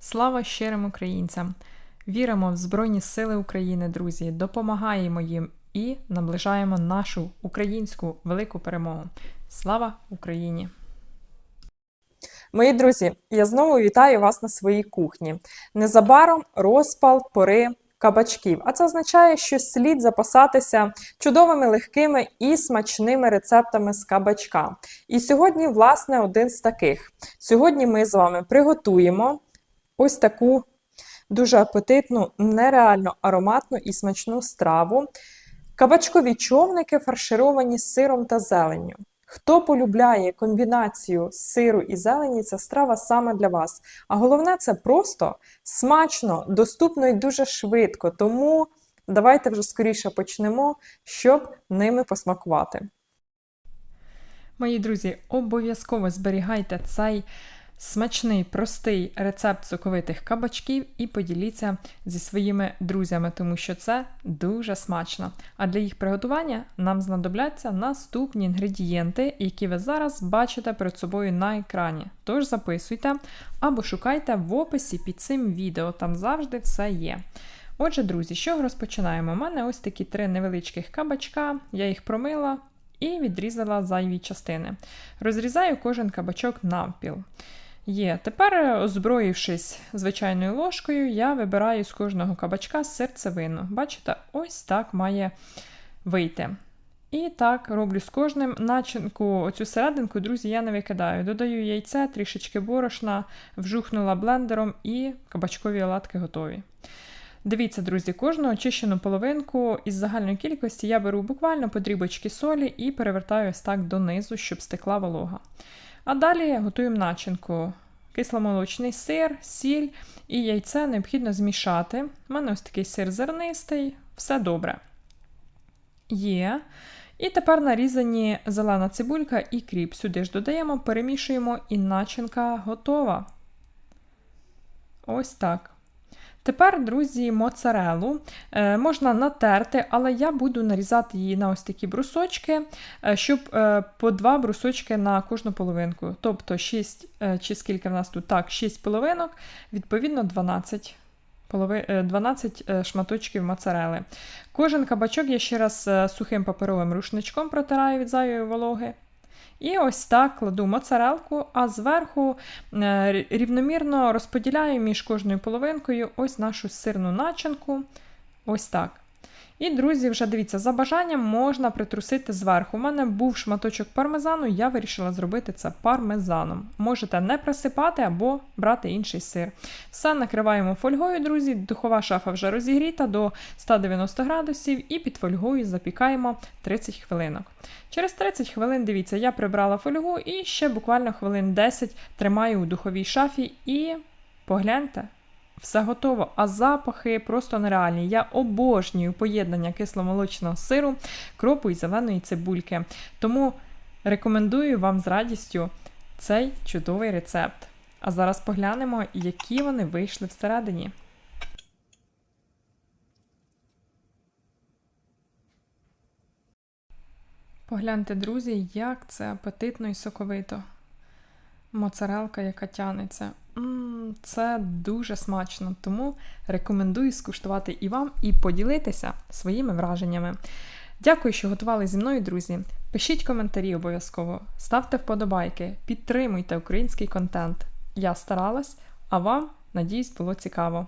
Слава щирим українцям! Віримо в Збройні Сили України, друзі, допомагаємо їм і наближаємо нашу українську велику перемогу. Слава Україні! Мої друзі, я знову вітаю вас на своїй кухні. Незабаром розпал пори кабачків, а це означає, що слід запасатися чудовими легкими і смачними рецептами з кабачка. І сьогодні, власне, один з таких. Сьогодні ми з вами приготуємо ось таку дуже апетитну, нереально ароматну і смачну страву. Кабачкові човники фаршировані сиром та зеленню. Хто полюбляє комбінацію сиру і зелені, ця страва саме для вас. А головне, це просто смачно, доступно і дуже швидко. Тому давайте вже скоріше почнемо, щоб ними посмакувати. Мої друзі, обов'язково зберігайте цей смачний, простий рецепт соковитих кабачків і поділіться зі своїми друзями, тому що це дуже смачно. А для їх приготування нам знадобляться наступні інгредієнти, які ви зараз бачите перед собою на екрані. Тож записуйте або шукайте в описі під цим відео, там завжди все є. Отже, друзі, чого розпочинаємо? У мене ось такі три невеличких кабачка, я їх промила і відрізала зайві частини. Розрізаю кожен кабачок навпіл. Є. Тепер, озброївшись звичайною ложкою, я вибираю з кожного кабачка серцевину. Бачите, ось так має вийти. І так роблю з кожним начинку, оцю серединку, друзі, я не викидаю. Додаю яйце, трішечки борошна, вжухнула блендером і кабачкові оладки готові. Дивіться, друзі, кожну очищену половинку із загальної кількості я беру буквально по дрібочки солі і перевертаю ось так донизу, щоб стекла волога. А далі готуємо начинку. Кисломолочний сир, сіль і яйце необхідно змішати. У мене ось такий сир зернистий, все добре. Є. І тепер нарізані зелена цибулька і кріп. Сюди ж додаємо, перемішуємо, і начинка готова. Ось так. Тепер, друзі, моцарелу е, можна натерти, але я буду нарізати її на ось такі брусочки, е, щоб е, по два брусочки на кожну половинку. Тобто 6, е, чи скільки в нас тут так, 6 половинок, відповідно 12 12 е, шматочків моцарели. Кожен кабачок я ще раз сухим паперовим рушничком протираю від зайвої вологи. І ось так кладу моцарелку, а зверху е, рівномірно розподіляю між кожною половинкою ось нашу сирну начинку. Ось так. І, друзі, вже дивіться, за бажанням можна притрусити зверху. У мене був шматочок пармезану, я вирішила зробити це пармезаном. Можете не присипати або брати інший сир. Все накриваємо фольгою, друзі. Духова шафа вже розігріта до 190 градусів, і під фольгою запікаємо 30 хвилинок. Через 30 хвилин, дивіться, я прибрала фольгу і ще буквально хвилин 10 тримаю у духовій шафі і погляньте. Все готово, а запахи просто нереальні. Я обожнюю поєднання кисломолочного сиру, кропу і зеленої цибульки. Тому рекомендую вам з радістю цей чудовий рецепт. А зараз поглянемо, які вони вийшли всередині. Погляньте, друзі, як це апетитно і соковито. Моцарелка, яка тянеться. Це дуже смачно, тому рекомендую скуштувати і вам, і поділитися своїми враженнями. Дякую, що готували зі мною, друзі. Пишіть коментарі обов'язково, ставте вподобайки, підтримуйте український контент. Я старалась, а вам, надіюсь, було цікаво.